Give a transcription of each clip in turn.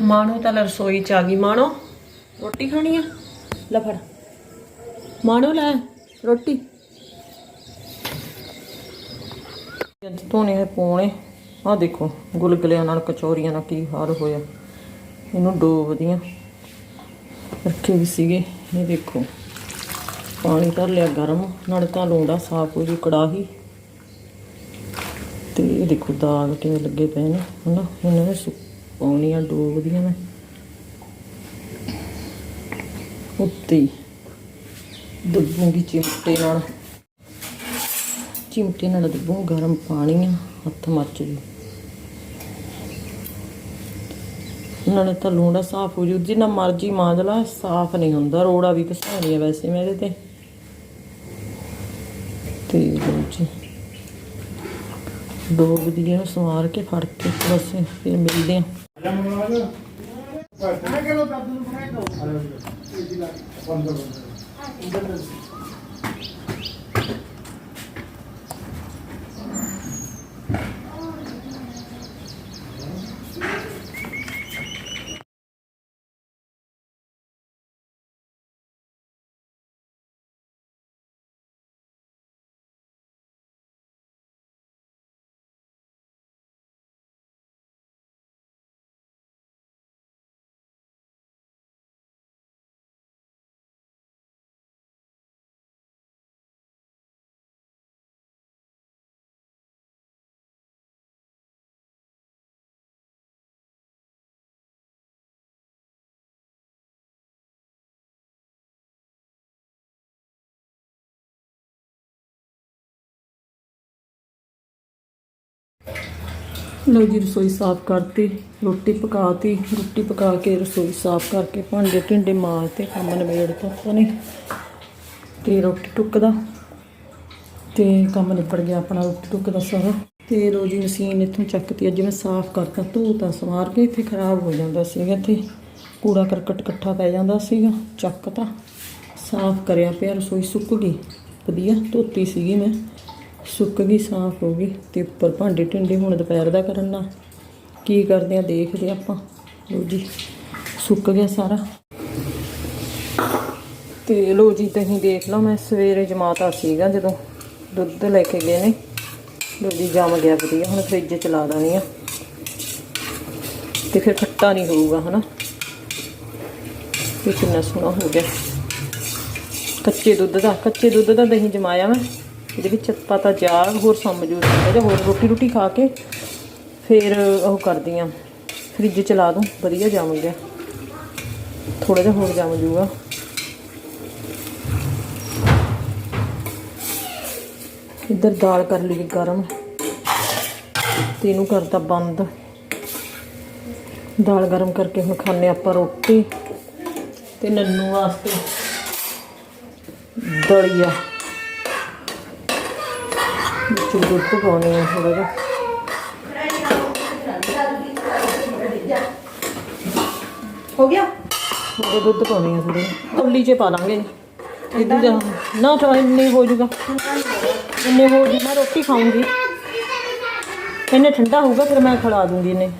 ਮਾਣੋ ਤਾਂ ਰਸੋਈ ਚ ਆ ਗਈ। ਮਾਣੋ, ਰੋਟੀ ਖਾਣੀ ਆ? ਲੈ ਫੜ। ਮਾਣੋ ਲੈ, ਰੋਟੀ। ਧੋਣੇ ਹੈ ਪੋਣੇ। ਆ ਦੇਖੋ, ਗੁਲਗੁਲਿਆਂ ਨਾਲ ਕਚੋਰੀਆਂ ਨਾਲ ਕੀ ਹਾਲ ਹੋਇਆ। ਇਹਨੂੰ ਡੋਬਦੀਆਂ। ਰੱਖੇ ਵੀ ਸੀਗੇ। ਇਹ ਦੇਖੋ, ਪਾਣੀ ਧਰ ਲਿਆ ਗਰਮ। ਨਾਲ ਤਾਂ ਲੋੜਾ ਸਾਫ਼ ਹੋ ਜੂ ਕੜਾਹੀ। ਤੇ ਇਹ ਦੇਖੋ, ਦਾਗ ਕਿਵੇਂ ਲੱਗੇ ਪਏ ਨੇ। ਹਨਾ, ਇਹਨਾਂ ਨੇ ਪਾਉਣੀ ਪਾਉਣੀਆਂ ਡੋਬਦੀਆਂ ਮੈਂ ਉੱਤੇ ਹੀ। ਦੱਬੂਗੀ ਚਿਮਟੇ ਨਾਲ। ਚਿਮਟੇ ਨਾਲ ਦੱਬੂ ਗਰਮ ਪਾਣੀ ਆ ਹੱਥ ਮੱਚ ਜੂ। ਨਾਲੇ ਤਾਂ ਲੂਣਾ ਸਾਫ਼ ਹੋ ਜੂ, ਜਿੰਨਾ ਮਰਜ਼ੀ ਮਾਂਜ ਲਾ, ਸਾਫ਼ ਨਹੀਂ ਹੁੰਦਾ, ਰੋੜਾ ਵੀ ਘਸਾਉਣੀ ਆ ਵੈਸੇ ਮੈਂ ਇਹਦੇ ਤੇ। ਤੇ ਲਓ ਜੀ। ਦੋ ਵਧੀਆ ਸਵਾਰ ਕੇ ਫੜ ਕੇ ਬਸ ਫਿਰ ਮਿਲਦੇ ਆ। Gracias. ਲੋ ਜੀ, ਰਸੋਈ ਸਾਫ਼ ਕਰਤੀ, ਰੋਟੀ ਪਕਾਤੀ, ਰੋਟੀ ਪਕਾ ਕੇ ਰਸੋਈ ਸਾਫ਼ ਕਰਕੇ ਭਾਂਡੇ ਢਿੰਡੇ ਮਾਰ ਤੇ ਕੰਮ ਨਿਬੇੜਤਾ ਆਪਾਂ ਨੇ। ਤੇ ਰੋਟੀ ਟੁੱਕਦਾ, ਤੇ ਕੰਮ ਨਿਬੜ ਗਿਆ ਆਪਣਾ ਰੋਟੀ ਟੁੱਕਦਾ ਸਾਰਾ। ਤੇ ਰੋਜ਼ੀ ਮਸ਼ੀਨ ਇੱਥੋਂ ਚੱਕਤੀ ਅੱਜ ਮੈਂ ਸਾਫ਼ ਕਰਤਾ ਧੋਤਾ ਸਵਾਰ ਕੇ ਇੱਥੇ ਖਰਾਬ ਹੋ ਜਾਂਦਾ ਸੀਗਾ ਇੱਥੇ। ਕੂੜਾ ਕਰਕਟ ਇਕੱਠਾ ਪੈ ਜਾਂਦਾ ਸੀਗਾ ਚੱਕਤਾ ਸਾਫ਼ ਕਰਿਆ ਪਿਆ, ਰਸੋਈ ਸੁੱਕ ਗਈ, ਵਧੀਆ ਧੋਤੀ ਸੀਗੀ ਮੈਂ। ਸੁੱਕ ਗਈ, ਸਾਫ਼ ਹੋ ਗਈ ਤੇ ਉੱਪਰ ਭਾਂਡੇ ਢਿੰਡੇ ਹੁਣ ਦੁਪਹਿਰ ਦਾ ਕਰਨਾ ਕੀ ਕਰਦੇ ਆ, ਦੇਖਦੇ ਆਪਾਂ। ਲੋ ਜੀ, ਸੁੱਕ ਗਿਆ ਸਾਰਾ। ਤੇ ਲੋ ਜੀ, ਤੁਸੀਂ ਦੇਖ ਲਓ, ਮੈਂ ਸਵੇਰੇ ਜਮਾਤਾ ਸੀਗਾ ਜਦੋਂ ਦੁੱਧ ਲੈ ਕੇ ਗਏ ਨੇ। ਲੋ ਜੀ, ਜੰਮ ਗਿਆ ਵਧੀਆ, ਹੁਣ ਫ੍ਰਿਜ ਚ ਲਾ ਦੇਣੀ ਆ। ਤੇ ਫਿਰ ਖੱਟਾ ਨਹੀਂ ਹੋਊਗਾ, ਹਨਾ? ਇਹ ਕਿੰਨਾ ਸੋਹਣਾ ਹੋ ਗਿਆ। ਕੱਚੇ ਦੁੱਧ ਦਾ, ਕੱਚੇ ਦੁੱਧ ਦਾ ਦਹੀਂ ਜਮਾਇਆ ਮੈਂ। ਇਹਦੇ ਵਿੱਚ ਪਤਾ ਜਾ ਹੋਰ ਸਮਝੂ ਜਾਂ ਹੋਰ ਰੋਟੀ ਰੋਟੀ ਖਾ ਕੇ ਫਿਰ ਉਹ ਕਰਦੀ ਆ। ਫ੍ਰਿਜ ਚ ਲਾ ਦੂੰ, ਵਧੀਆ ਜੰਮ ਗਿਆ। ਥੋੜਾ ਜਿਹਾ ਹੋਰ ਜੰਮ ਜੂਗਾ। ਇੱਧਰ ਦਾਲ ਕਰ ਲਈ ਗਰਮ। ਤੇ ਇਹਨੂੰ ਕਰਤਾ ਬੰਦ। ਦਾਲ ਗਰਮ ਕਰਕੇ ਹੁਣ ਖਾਣੇ ਆਪਾਂ ਰੋਟੀ ਤੇ ਨੰਨੂ ਵਾਸਤੇ ਦਲੀਆ। ਵਿੱਚ ਦੁੱਧ ਪਾਉਣੇ ਆ ਥੋੜਾ ਜਿਹਾ ਹੋ ਗਿਆ? ਉਹਦੇ ਦੁੱਧ ਪਾਉਣੇ ਆ ਥੋੜੇ ਕੌਲੀ 'ਚ ਪਾ ਲਾਂਗੇ। ਇਦੋਂ ਜਾ ਨਾ ਤਾਂ ਇੰਨੇ ਹੋ ਜਾਊਗਾ। ਇੰਨੇ ਹੋ ਜੂ ਮੈਂ ਰੋਟੀ ਖਾਊਂਗੀ। ਇਹਨੇ ਠੰਡਾ ਹੋਊਗਾ ਫਿਰ ਮੈਂ ਖਿਲਾ ਦੂੰਗੀ ਇਹਨੇ।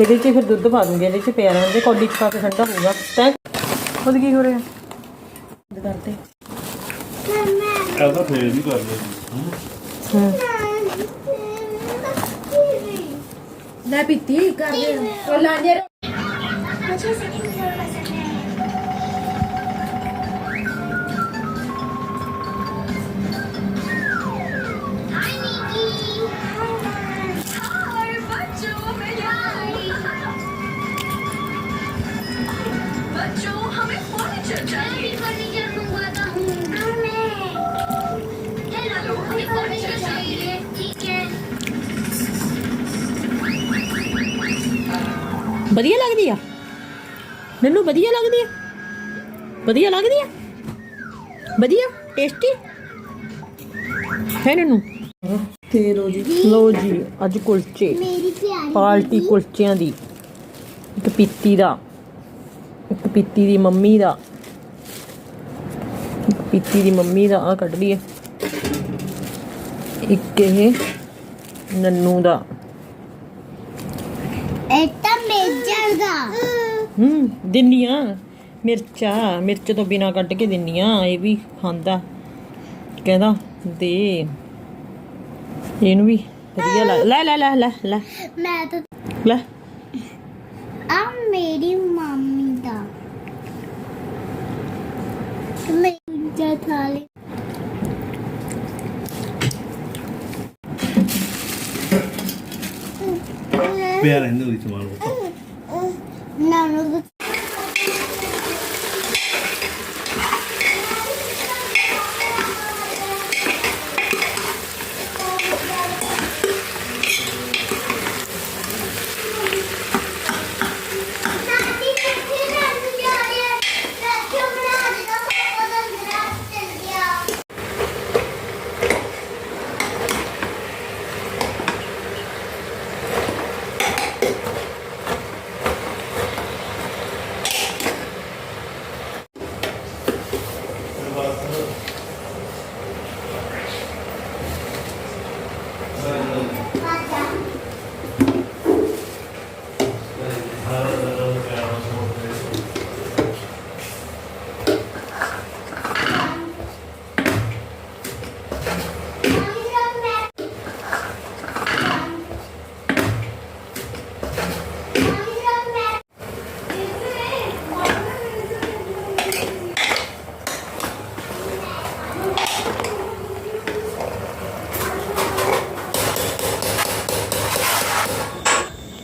ਇਹਦੇ 'ਚ ਫਿਰ ਦੁੱਧ ਪਾ ਦੂੰਗੀ ਇਹਦੇ 'ਚ ਪਿਆ ਰਹਿਣ ਦੇ ਕੌਲੀ 'ਚ ਪਾ ਕੇ ਠੰਡਾ ਹੋਊਗਾ। ਤੈਂ ਖੁਦ ਕੀ ਹੋ ਰਿਹਾ? ਕਰਦੇ Elda teyze yukarı Ne bitti? Kardeşim. Kolonya'ya... Joe, हमें ਵਧੀਆ ਲੱਗਦੀ ਆ? ਮੈਨੂੰ ਵਧੀਆ ਲੱਗਦੀ ਆ? ਵਧੀਆ ਲੱਗਦੀ ਆ? ਵਧੀਆ? ਟੇਸਟੀ ਹੈ ਨਨੂ ਤੇ ਲੋ ਲੋ ਜੀ ਅੱਜ ਕੁਲਚੇ। ਮੇਰੀ ਕੁਲਚਿਆਂ ਦੀ। ਇੱਕ ਪੀਤੀ ਦਾ। ਇੱਕ ਪੀਤੀ ਦੀ ਮੰਮੀ ਦਾ। ਇੱਕ ਪੀਤੀ ਦੀ ਮੰਮੀ ਦਾ ਆ ਕੱਢ ਲਈਏ। ਇੱਕ ਇਹ ਨੰਨੂ ਦਾ। ਹੂੰ ਦਿੰਨੀਆਂ। ਮਿਰਚਾ ਮਿਰਚ ਤੋਂ ਬਿਨਾ ਕੱਢ ਕੇ ਦਿੰਨੀਆਂ ਇਹ ਵੀ ਖਾਂਦਾ। ਕਹਿੰਦਾ ਦੇ। ਇਹਨੂੰ ਵੀ ਵਧੀਆ ਲੱਗ ਲੈ ਲੈ ਲੈ ਲੈ ਲੈ। ਮੈਂ ਤਾਂ ਲੈ। ਆ ਮੇਰੀ ਮੰਮੀ ਦਾ। ਮੈਂ ਜਾ ਥਾਲੀ ਪਿਆ ਰਹਿੰਦੇ ਉਹਦੀ ਸਮਾਨ ਉਹ ਨਾਨੂ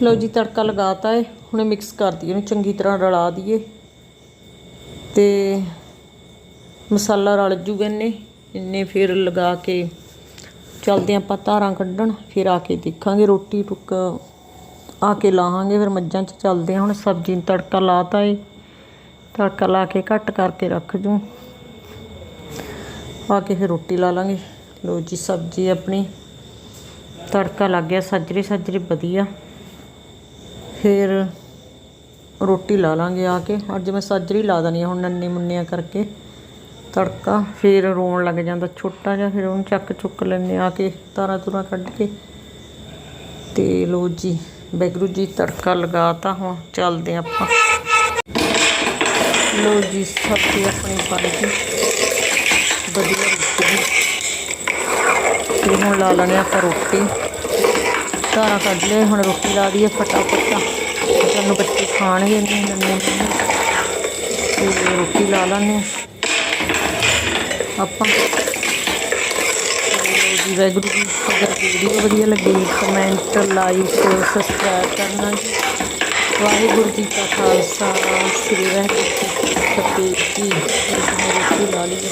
ਲਓ ਜੀ, ਤੜਕਾ ਲਗਾਤਾ ਹੈ ਹੁਣ ਮਿਕਸ ਕਰ ਦਈਏ ਇਹਨੂੰ ਚੰਗੀ ਤਰ੍ਹਾਂ ਰਲਾ ਦਈਏ। ਤੇ ਮਸਾਲਾ ਰਲ ਜੂਗਾ ਇਹਨੇ ਇੰਨੇ ਫਿਰ ਲਗਾ ਕੇ ਚਲਦੇ ਆਪਾਂ ਧਾਰਾਂ ਕੱਢਣ, ਫਿਰ ਆ ਕੇ ਦੇਖਾਂਗੇ ਰੋਟੀ ਟੁੱਕ, ਆ ਕੇ ਲਾਹਾਂਗੇ, ਫਿਰ ਮੱਝਾਂ 'ਚ ਚੱਲਦੇ ਹਾਂ ਹੁਣ, ਸਬਜ਼ੀ ਨੂੰ ਤੜਕਾ ਲਾਤਾ ਏ। ਤੜਕਾ ਲਾ ਕੇ ਘੱਟ ਕਰਕੇ ਰੱਖ ਜੂ। ਆ ਕੇ ਫਿਰ ਰੋਟੀ ਲਾ ਲਾਂਗੇ। ਲਓ ਜੀ, ਸਬਜ਼ੀ ਆਪਣੀ ਤੜਕਾ ਲੱਗ ਗਿਆ ਸੱਜਰੀ ਸੱਜਰੇ ਵਧੀਆ। ਫਿਰ ਰੋਟੀ ਲਾ ਲਾਂਗੇ ਆ ਕੇ। ਅੱਜ ਮੈਂ ਸਾਜਰੀ ਲਾ ਦਣੀ ਹੁਣ ਨੰਨੇ ਮੁੰਨਿਆਂ ਕਰਕੇ ਤੜਕਾ। ਫਿਰ ਰੋਣ ਲੱਗ ਜਾਂਦਾ ਛੋਟਾ ਜਿਹਾ, ਫਿਰ ਉਹਨੂੰ ਚੱਕ ਚੁੱਕ ਲੈਂਦੇ ਆ ਕੇ ਤਾਰਾ ਤੁਰਾ ਕੱਢ ਕੇ। ਤੇ ਲੋ ਜੀ ਬੈਗਰੂ ਜੀ ਤੜਕਾ ਲਗਾਤਾ, ਹੁਣ ਚੱਲਦੇ ਆਪਾਂ। ਲੋ ਜੀ ਸਬਜ਼ੀ ਆਪਣੀ ਬਣ ਗਈ ਵਧੀਆ ਰੁੱਕ ਗਈ ਤੇ ਹੁਣ ਲਾ ਲੈਣੇ ਆਪਾਂ ਰੋਟੀ। ਧਾਰਾਂ ਕੱਢ ਲਏ, ਹੁਣ ਰੋਟੀ ਲਾ ਦਈਏ ਫਟਾਫਟ ਸਾਨੂੰ ਬੱਚੇ ਖਾਣਗੇ ਨਹੀਂ ਨੰਨੇ ਤੇ ਰੋਟੀ ਲਾ ਲਾਂਗੇ ਆਪਾਂ। ਤੇ ਜੀ ਵੈਗਰੂ ਜੀ ਅਗਰ ਵੀਡੀਓ ਵਧੀਆ ਲੱਗੀ ਕਮੈਂਟ ਲਾਈਕ ਸਬਸਕ੍ਰਾਈਬ ਕਰਨਾ ਵਾਹਿਗੁਰੂ ਜੀ ਕਾ ਖਾਲਸਾ, ਸ੍ਰੀ ਵਾਹਿਗੁਰੂ ਜੀ ਕੀ ਫਤਿਹ ਜੀ, ਰੋਟੀ ਲਾ ਲਈਏ।